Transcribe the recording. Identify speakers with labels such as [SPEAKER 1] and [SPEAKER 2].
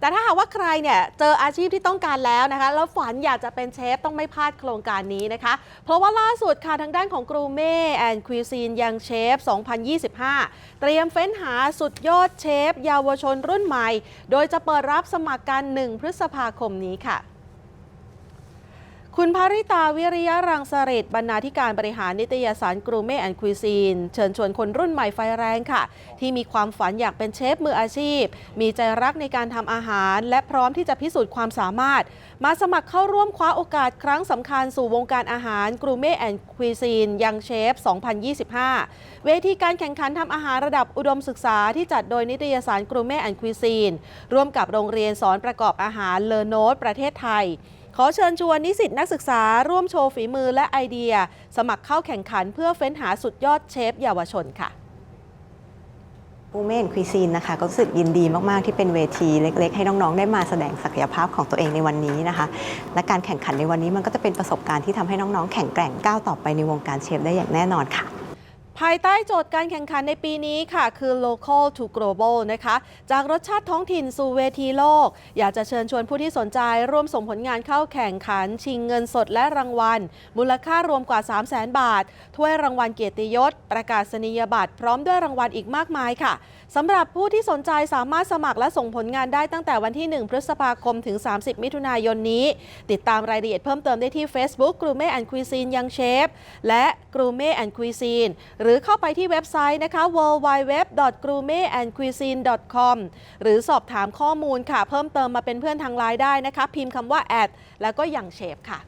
[SPEAKER 1] แต่ถ้าหากว่าใครเนี่ยเจออาชีพที่ต้องการแล้วนะคะแล้วฝันอยากจะเป็นเชฟต้องไม่พลาดโครงการนี้นะคะ เพราะว่าล่าสุดค่ะทางด้านของกรูเม่แอนด์ควีซีนยังเชฟ 2025 เตรียมเฟ้นหาสุดยอดเชฟ เยาวชนรุ่นใหม่ โดยจะเปิดรับสมัครกัน 1 พฤษภาคมนี้ค่ะ คุณภาริตาวิริยรังสฤษบรรณาธิการบริหารนิตยสารกรูเม่แอนด์ควีซีน เชิญชวนคนรุ่นใหม่ไฟแรงค่ะ ที่มีความฝันอยากเป็นเชฟมืออาชีพ มีใจรักในการทำอาหาร และพร้อมที่จะพิสูจน์ความสามารถ มาสมัครเข้าร่วมคว้าโอกาสครั้งสำคัญสู่วงการอาหารกรูเม่แอนด์ควีซีนยังเชฟ 2025 เวทีการแข่งขันทำอาหารระดับอุดมศึกษาที่จัดโดยนิตยสารกรูเม่แอนด์ควีซีนร่วมกับโรงเรียนสอนประกอบอาหารเลอโนตประเทศไทย ขอเชิญชวนนิสิตนักศึกษาร่วมโชว์ฝีมือและไอเดีย สมัครเข้าแข่งขันเพื่อเฟ้นหาสุดยอดเชฟเยาวชนค่ะ
[SPEAKER 2] ปูเมนควีซีนนะคะก็รู้สึกยินดีมากๆที่เป็นเวทีเล็ก ๆ ให้น้องๆได้มาแสดงศักยภาพของตัวเองในวันนี้นะคะ และการแข่งขันในวันนี้มันก็จะเป็นประสบการณ์ที่ทำให้น้องๆแข็งแกร่งก้าวต่อไปในวงการเชฟได้อย่างแน่นอนค่ะ
[SPEAKER 1] ภายใต้โจทย์การแข่งขันในปีนี้ค่ะ คือ local to global นะคะ จากรสชาติท้องถิ่นสู่เวทีโลก อยากจะเชิญชวนผู้ที่สนใจ ร่วมส่งผลงานเข้าแข่งขัน ชิงเงินสดและรางวัล มูลค่ารวมกว่า 3 0 0 0 0 0บาท ถ้วยรางวัลเกียรติยศ ประกาศนียบัตรพร้อมด้วยรางวัลอีกมากมายค่ะสำหรับผู้ที่สนใจสามารถสมัครและส่งผลงานได้ตั้งแต่วันที่ 1 พฤษภาคมถึง 30 มิถุนายนนี้ ติดตามรายละเอียดเพิ่มเติมได้ที่ Facebook g r o u m e and Cuisine ยังเชฟและ g r o u m e and Cuisine หรืือเข้าไปที่เว็บไซต์นะคะ www.gourmetandcuisine.com หรือสอบถามข้อมูลค่ะ เพิ่มเติมมาเป็นเพื่อนทางไลน์ได้นะคะ พิมพ์คำว่าแอดแล้วก็อย่างเชฟค่ะ